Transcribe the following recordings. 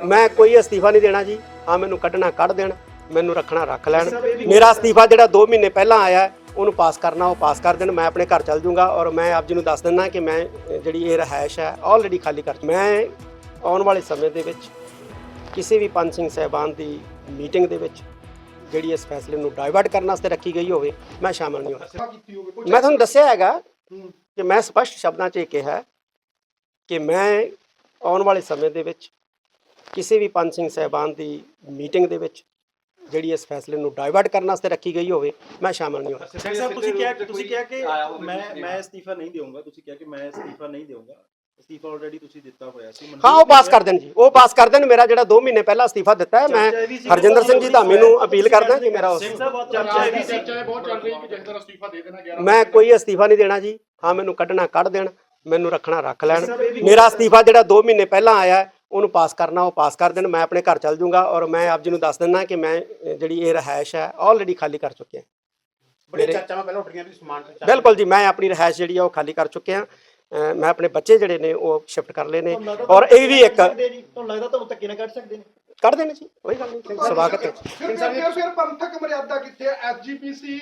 ਮੈਂ ਕੋਈ ਅਸਤੀਫਾ ਨਹੀਂ ਦੇਣਾ ਜੀ। ਹਾਂ ਮੈਨੂੰ ਕੱਢਣਾ ਕੱਢ ਦੇਣ ਮੈਨੂੰ ਰੱਖਣਾ ਰੱਖ ਲੈਣ। ਮੇਰਾ ਅਸਤੀਫਾ ਜਿਹੜਾ 2 ਮਹੀਨੇ ਪਹਿਲਾਂ ਆਇਆ ਉਹਨੂੰ ਪਾਸ ਕਰਨਾ ਉਹ ਪਾਸ ਕਰ ਦੇਣ ਮੈਂ ਆਪਣੇ ਘਰ ਚੱਲ ਜਾਊਂਗਾ ਔਰ ਮੈਂ ਆਪ ਜੀ ਨੂੰ ਦੱਸ ਦਿੰਦਾ ਕਿ ਮੈਂ ਜਿਹੜੀ ਇਹ ਰਹਾਇਸ਼ ਹੈ ਆਲਰੇਡੀ ਖਾਲੀ ਕਰ ਮੈਂ ਆਉਣ ਵਾਲੇ ਸਮੇਂ ਦੇ ਵਿੱਚ ਕਿਸੇ ਵੀ ਪੰਜ ਸਿੰਘ ਸਹਿਬਾਨ ਦੀ ਮੀਟਿੰਗ ਦੇ ਵਿੱਚ ਜਿਹੜੀ ਇਸ ਫੈਸਲੇ ਨੂੰ ਡਾਇਵਰਟ ਕਰਨ ਵਾਸਤੇ ਰੱਖੀ ਗਈ ਹੋਵੇ ਮੈਂ ਸ਼ਾਮਲ ਨਹੀਂ ਹੋਣਾ। ਮੈਂ ਤੁਹਾਨੂੰ ਦੱਸਿਆ ਹੈਗਾ। ਕਿ ਮੈਂ ਸਪਸ਼ਟ ਸ਼ਬਦਾਂ 'ਚ ਇਹ ਕਿਹਾ ਕਿ ਮੈਂ ਆਉਣ ਵਾਲੇ ਸਮੇਂ ਦੇ ਵਿੱਚ ਕਿਸੇ ਵੀ ਪੰਜ ਸਿੰਘ ਸਹਿਬਾਨ ਦੀ ਮੀਟਿੰਗ ਦੇ ਵਿੱਚ ਜਿਹੜੀ ਇਸ ਫੈਸਲੇ ਨੂੰ ਡਾਇਵਰਟ ਕਰਨ ਵਾਸਤੇ ਰੱਖੀ ਗਈ ਹੋਵੇ ਮੈਂ ਸ਼ਾਮਲ ਨਹੀਂ ਹੋਣਾ। ਸਿੰਘ ਸਾਹਿਬ ਤੁਸੀਂ ਕਿਹਾ ਤੁਸੀਂ ਕਿਹਾ ਕਿ ਮੈਂ ਮੈਂ ਅਸਤੀਫਾ ਨਹੀਂ ਦੇਵਾਂਗਾ ਤੁਸੀਂ ਕਿਹਾ ਕਿ ਮੈਂ ਅਸਤੀਫਾ ਨਹੀਂ ਦੇਵਾਂਗਾ ਅਸਤੀਫਾ ਆਲਰੇਡੀ ਤੁਸੀਂ ਦਿੱਤਾ ਹੋਇਆ ਸੀ ਹਾਂ ਉਹ ਪਾਸ ਕਰ ਦੇਣ ਜੀ ਉਹ ਪਾਸ ਕਰ ਦੇਣ ਮੇਰਾ ਜਿਹੜਾ 2 ਮਹੀਨੇ ਪਹਿਲਾਂ ਅਸਤੀਫਾ ਦਿੱਤਾ ਹੈ ਮੈਂ ਹਰਜਿੰਦਰ ਸਿੰਘ ਜੀ ਧਾਮੀ ਨੂੰ ਅਪੀਲ ਕਰਦਾ ਕਿ ਮੇਰਾ ਉਸ ਸਿੰਘ ਸਾਹਿਬ ਚਰਚਾ ਚਰਚਾ ਇਹ ਵੀ ਵੀ ਸੀ ਚਰਚਾ ਬਹੁਤ ਚੱਲ ਰਹੀ ਕਿ ਜਸਦਰ ਅਸਤੀਫਾ ਦੇ ਦੇਣਾ 11 ਮੈਂ ਕੋਈ ਅਸਤੀਫਾ ਨਹੀਂ ਦੇਣਾ ਜੀ ਹਾਂ ਮੈਨੂੰ ਕੱਢਣਾ ਕੱਢ ਦੇਣ ਮੈਨੂੰ ਰੱਖਣਾ ਰੱਖ ਲੈਣ। ਮੇਰਾ ਅਸਤੀਫਾ ਜਿਹੜਾ 2 ਮਹੀਨੇ ਪਹਿਲਾਂ ਆਇਆ ਹੈ, ਉਹਨੂੰ ਪਾਸ ਕਰਨਾ ਉਹ ਪਾਸ ਕਰ ਦੇਣ ਮੈਂ ਆਪਣੇ ਘਰ ਚੱਲ ਜਾਊਂਗਾ ਔਰ ਮੈਂ ਆਪ ਜੀ ਨੂੰ ਦੱਸ ਦਿੰਦਾ ਕਿ ਮੈਂ ਜਿਹੜੀ ਇਹ ਰਹਾਇਸ਼ ਹੈ ਆਲਰੇਡੀ ਖਾਲੀ ਕਰ ਚੁੱਕਿਆ ਬੜੇ ਚਰਚਾਵਾਂ ਪਹਿਲਾਂ ਉੱਠੀਆਂ ਵੀ ਸਮਾਨ ਤੇ ਬਿਲਕੁਲ ਜੀ ਮੈਂ ਆਪਣੀ ਰਹਾਇਸ਼ ਜਿਹੜੀ ਆ ਉਹ ਖਾਲੀ ਕਰ ਚੁੱਕਿਆ। ਮੈਂ ਆਪਣੇ ਬੱਚੇ ਜਿਹੜੇ ਨੇ ਉਹ ਸ਼ਿਫਟ ਕਰ ਲਏ ਨੇ ਔਰ ਇਹ ਵੀ ਇੱਕ ਤੁਹਾਨੂੰ ਲੱਗਦਾ ਤੁਹਾਨੂੰ ਧੱਕੇ ਨਾ ਕੱਢ ਸਕਦੇ ਨੇ? ਕੱਢ ਦੇਣੇ ਜੀ ਕੋਈ ਗੱਲ ਨਹੀਂ ਸਵਾਗਤ ਹੈ ਫਿਰ ਪੰਥਕ ਮਰਿਆਦਾ ਕਿੱਥੇ ਹੈ ਐਸਜੀਪੀਸੀ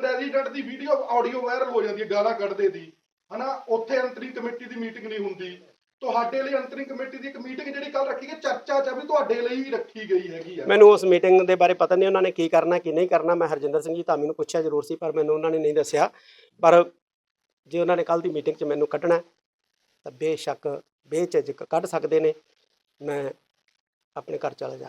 ਪ੍ਰੈਜ਼ੀਡੈਂਟ ਦੀ ਵੀਡੀਓ ਆਡੀਓ ਵਾਇਰਲ ਹੋ ਜਾਂਦੀ ਹੈ ਗਾਲਾਂ ਕੱਢਦੇ ਦੀ। ਹਨਾ ਉੱਥੇ ਅੰਤਰੀ ਕਮੇਟੀ ਦੀ ਮੀਟਿੰਗ ਨਹੀਂ ਹੁੰਦੀ। ਤੁਹਾਡੇ ਲਈ ਅੰਤਰੀ ਕਮੇਟੀ ਦੀ ਇੱਕ ਮੀਟਿੰਗ ਜਿਹੜੀ ਕੱਲ ਰੱਖੀ ਗਈ, ਚਰਚਾ ਚ ਵੀ ਤੁਹਾਡੇ ਲਈ ਹੀ ਰੱਖੀ ਗਈ ਹੈਗੀ ਆ। ਮੈਨੂੰ ਉਸ ਮੀਟਿੰਗ ਦੇ ਬਾਰੇ ਪਤਾ ਨਹੀਂ ਉਹਨਾਂ ਨੇ ਕੀ ਕਰਨਾ, ਕੀ ਨਹੀਂ ਕਰਨਾ। ਮੈਂ ਹਰਜਿੰਦਰ ਸਿੰਘ ਜੀ ਧਾਮੀ ਨੂੰ ਪੁੱਛਿਆ ਜ਼ਰੂਰ ਸੀ, ਪਰ ਮੈਨੂੰ ਉਹਨਾਂ ਨੇ ਨਹੀਂ ਦੱਸਿਆ। ਪਰ ਜੇ ਉਹਨਾਂ ਨੇ ਕੱਲ ਦੀ ਮੀਟਿੰਗ 'ਚ ਮੈਨੂੰ ਕੱਢਣਾ, ਤਾਂ ਬੇਸ਼ੱਕ ਬੇਝਿਜਕ ਕੱਢ ਸਕਦੇ ਨੇ। ਮੈਂ ਆਪਣੇ ਘਰ ਚਲਾ ਜਾ